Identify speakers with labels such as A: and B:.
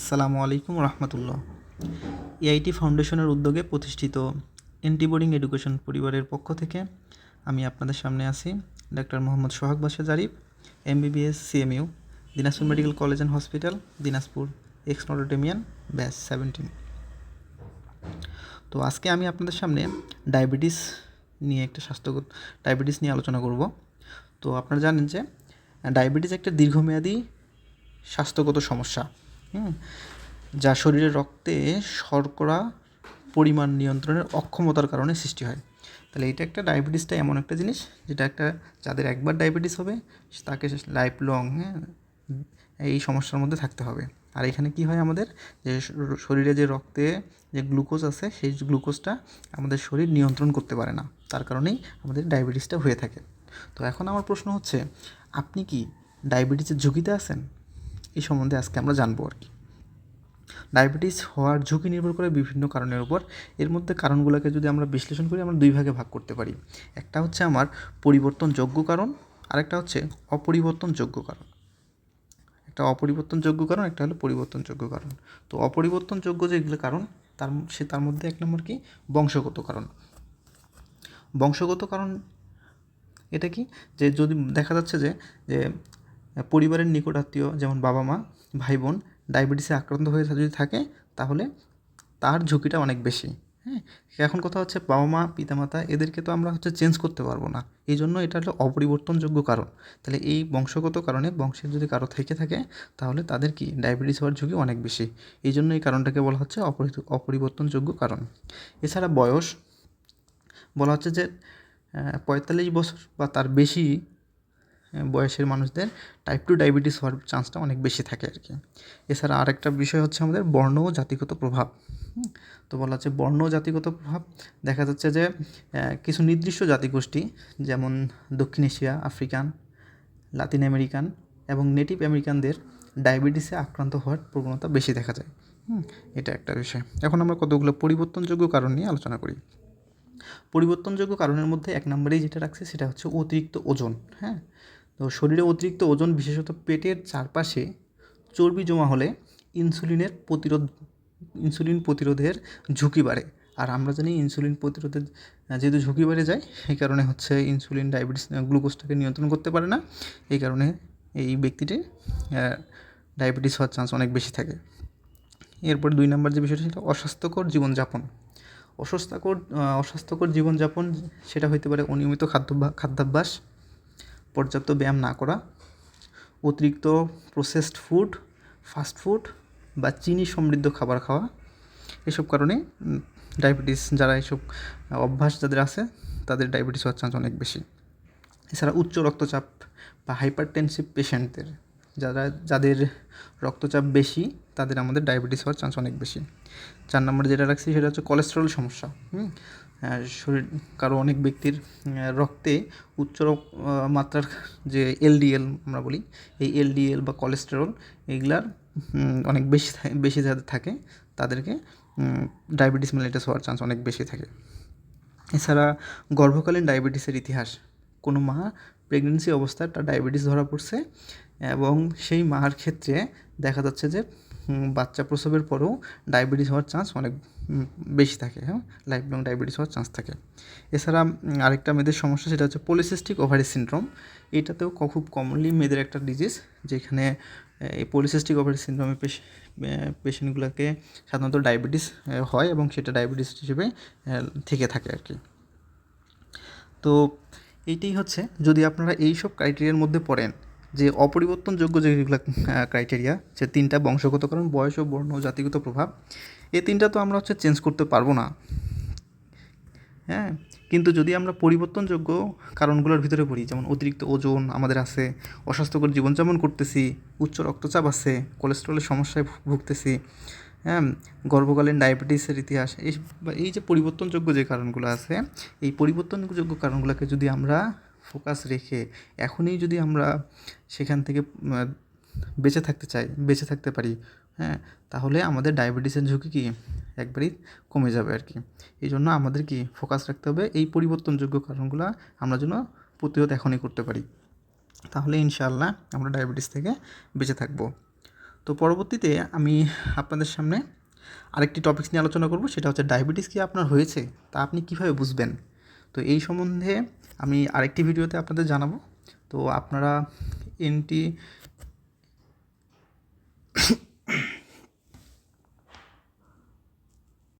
A: আসসালামু আলাইকুম রহমতুল্লাহ। এআইটি ফাউন্ডেশনের উদ্যোগে প্রতিষ্ঠিত এন্টিবোর্ডিং এডুকেশন পরিবারের পক্ষ থেকে আমি আপনাদের সামনে আছি ডাক্তার মোহাম্মদ সোহাগ বাসা Jarif, MBBS, CMU, Dinajpur medical college and hospital, Dinajpur ex নটোটেমিয়ান batch seventeen. তো আজকে আমি আপনাদের সামনে ডায়াবেটিস নিয়ে একটা স্বাস্থ্যগত ডায়াবেটিস নিয়ে আলোচনা করব। তো আপনারা জানেন যে ডায়াবেটিস একটা দীর্ঘমেয়াদী স্বাস্থ্যগত সমস্যা। যা শরীরের রক্তে শর্করা পরিমাণ নিয়ন্ত্রণের অক্ষমতার কারণে সৃষ্টি হয়। তাহলে এটা একটা ডায়াবেটিসটা এমন একটা জিনিস, যেটা একটা যাদের একবার ডায়াবেটিস হবে, তাকে লাইফ লং হ্যাঁ এই সমস্যার মধ্যে থাকতে হবে। আর এখানে কি হয় আমাদের? যে শরীরে যে রক্তে যে গ্লুকোজ আছে, সেই গ্লুকোজটা আমাদের শরীর নিয়ন্ত্রণ করতে পারে না। তার কারণেই আমাদের ডায়াবেটিসটা হয়ে থাকে। তো এখন আমার প্রশ্ন হচ্ছে, আপনি কি ডায়াবেটিসের ঝুঁকিতে আছেন? এই সম্বন্ধে আজকে আমরা জানব আর কি। ডায়াবেটিস হওয়ার ঝুঁকি নির্ভর করে বিভিন্ন কারণের উপর। এর মধ্যে কারণগুলোকে যদি আমরা বিশ্লেষণ করি, আমরা দুই ভাগে ভাগ করতে পারি। একটা হচ্ছে আমার পরিবর্তনযোগ্য কারণ, আরেকটা হচ্ছে অপরিবর্তনযোগ্য কারণ। একটা অপরিবর্তনযোগ্য কারণ, একটা হলো পরিবর্তনযোগ্য কারণ। তো অপরিবর্তনযোগ্য যেগুলো কারণ, তার সে তার মধ্যে এক নম্বর কি? বংশগত কারণ। বংশগত কারণ এটা কি? যে যদি দেখা যাচ্ছে যে যে পরিবারের নিকট আত্মীয়, যেমন বাবা মা, ভাই বোন, ডায়াবেটিসে আক্রান্ত হয়ে যদি থাকে, তাহলে তার ঝুঁকিটা অনেক বেশি। হ্যাঁ? এখন কথা হচ্ছে বাবা মা, পিতামাতা, এদেরকে তো আমরা হচ্ছে চেঞ্জ করতে পারব না। এই জন্য এটা হলো অপরিবর্তনযোগ্য কারণ। তাহলে এই বংশগত কারণে বংশের যদি কারও থেকে থাকে, তাহলে তাদের কি? ডায়াবেটিস হওয়ার ঝুঁকি অনেক বেশি। এই জন্য এই কারণটাকে বলা হচ্ছে অপরিবর্তনযোগ্য কারণ। এছাড়া বয়স, বলা হচ্ছে যে পঁয়তাল্লিশ বছর বা তার বেশি বয়সের মানুষদের টাইপ টু ডায়াবেটিস হওয়ার চান্সটা অনেক বেশি থাকে আর কি। এছাড়া আরেকটা বিষয় হচ্ছে আমাদের বর্ণ ও জাতিগত প্রভাব। তো বলা হচ্ছে বর্ণ জাতিগত প্রভাব। দেখা যাচ্ছে যে কিছু নির্দিষ্ট জাতিগোষ্ঠী যেমন দক্ষিণ এশিয়া, আফ্রিকান, লাতিন আমেরিকান এবং নেটিভ আমেরিকানদের ডায়াবেটিসে আক্রান্ত হওয়ার প্রবণতা বেশি দেখা যায়। এটা একটা বিষয়। এখন আমরা কতগুলো পরিবর্তনযোগ্য কারণ নিয়ে আলোচনা করি? পরিবর্তনযোগ্য কারণের মধ্যে এক নম্বরেই যেটা রাখছে সেটা হচ্ছে অতিরিক্ত ওজন। হ্যাঁ তো শরীরে অতিরিক্ত ওজন, বিশেষত পেটের চারপাশে চর্বি জমা হলে ইনসুলিনের প্রতিরোধ, ইনসুলিন প্রতিরোধের ঝুঁকি বাড়ে। আর আমরা জানি ইনসুলিন প্রতিরোধের যেহেতু ঝুঁকি বেড়ে যায় এই কারণে হচ্ছে ইনসুলিন, ডায়াবেটিস গ্লুকোজটাকে নিয়ন্ত্রণ করতে পারে না। এই কারণে এই ব্যক্তিটির ডায়াবেটিস হওয়ার চান্স অনেক বেশি থাকে। এরপর দুই নম্বর যে বিষয়টা, সেটা অস্বাস্থ্যকর জীবনযাপন। অস্বাস্থ্যকর অস্বাস্থ্যকর জীবনযাপন, সেটা হইতে পারে অনিয়মিত খাদ্য খাদ্যাভ্যাস পর্যাপ্ত ব্যায়াম না করা, অতিরিক্ত প্রসেসড ফুড ফাস্ট ফুড বা চিনি সমৃদ্ধ খাবার খাওয়া, এসব কারণে ডায়াবেটিস যারা এসব অভ্যাস যাদের আছে, তাদের ডায়াবেটিস হওয়ার চান্স অনেক বেশি। এছাড়া উচ্চ রক্তচাপ বা হাইপারটেনসিভ পেশেন্টদের যারা, যাদের রক্তচাপ বেশি, তাদের আমাদের ডায়াবেটিস হওয়ার চান্স অনেক বেশি। চার নম্বরে যেটা রাখছি সেটা হচ্ছে কোলেস্টেরল সমস্যা, হুম? শরীর কারও অনেক ব্যক্তির রক্তে উচ্চ মাত্রার যে এলডিএল আমরা বলি, এই এলডিএল বা কোলেস্টেরল এগুলার অনেক বেশি বেশি যাদের থাকে, তাদেরকে ডায়াবেটিস মেলাইটাস হওয়ার চান্স অনেক বেশি থাকে। এছাড়া গর্ভকালীন ডায়াবেটিসের ইতিহাস, কোনো মা প্রেগনেন্সি অবস্থায় তার ডায়াবেটিস ধরা পড়ছে এবং সেই মার ক্ষেত্রে দেখা যাচ্ছে যে বাচ্চা প্রসবের পরেও ডায়াবেটিস হওয়ার চান্স অনেক বেশি থাকে হ্যাঁ? লাইফ লং ডায়াবেটিস হওয়ার চান্স থাকে। এছাড়া আরেকটা মেয়েদের সমস্যা সেটা হচ্ছে পলিসিস্টিক ওভারি সিনড্রোম এটাতেও খুব কমনলি মেয়েদের একটা ডিজিজ যেখানে এই পলিসিস্টিক ওভারি সিনড্রোমে পেশেন্টগুলোকে সাধারণত ডায়াবেটিস হয় এবং সেটা ডায়াবেটিস হিসেবে থেকে থাকে আর কি। তো এইটাই হচ্ছে, যদি আপনারা এই সব ক্রাইটেরিয়ার মধ্যে পড়েন যে অপরিবর্তনযোগ্য যেগুলো ক্রাইটেরিয়া যে তিনটা বংশগত কারণ, বয়স ও বর্ণ জাতিগত প্রভাব এই তিনটা তো আমরা হচ্ছে চেঞ্জ করতে পারব না। হ্যাঁ? কিন্তু যদি আমরা পরিবর্তনযোগ্য কারণগুলোর ভিতরে পড়ি, যেমন অতিরিক্ত ওজন আমাদের আছে, অস্বাস্থ্যকর জীবনযাপন করতেছি, উচ্চ রক্তচাপ আছে কোলেস্ট্রলের সমস্যায় ভুগতেছি হ্যাঁ? গর্ভকালীন ডায়াবেটিসের ইতিহাস, এই এই যে পরিবর্তনযোগ্য যে কারণগুলো আছে, এই পরিবর্তনযোগ্য কারণগুলোকে যদি আমরা ফোকাস রেখে এখনই যদি আমরা সেখান থেকে বেঁচে থাকতে চাই, বেঁচে থাকতে পারি হ্যাঁ তাহলে আমাদের ডায়াবেটিসের ঝুঁকি কি? একবারই কমে যাবে আর কি। এই জন্য আমাদের কি ফোকাস রাখতে হবে? এই পরিবর্তনযোগ্য কারণগুলো আমরা যেন প্রতিরোধ এখনই করতে পারি। তাহলে ইনশাআল্লাহ আমরা ডায়াবেটিস থেকে বেঁচে থাকব। তো পরবর্তীতে আমি আপনাদের সামনে আরেকটি টপিকস নিয়ে আলোচনা করব। সেটা হচ্ছে ডায়াবেটিস কি আপনার হয়েছে? তা আপনি কীভাবে বুঝবেন? তো এই সম্বন্ধে আমি আরেকটি ভিডিওতে আপনাদের জানাব। তো আপনারা এনটি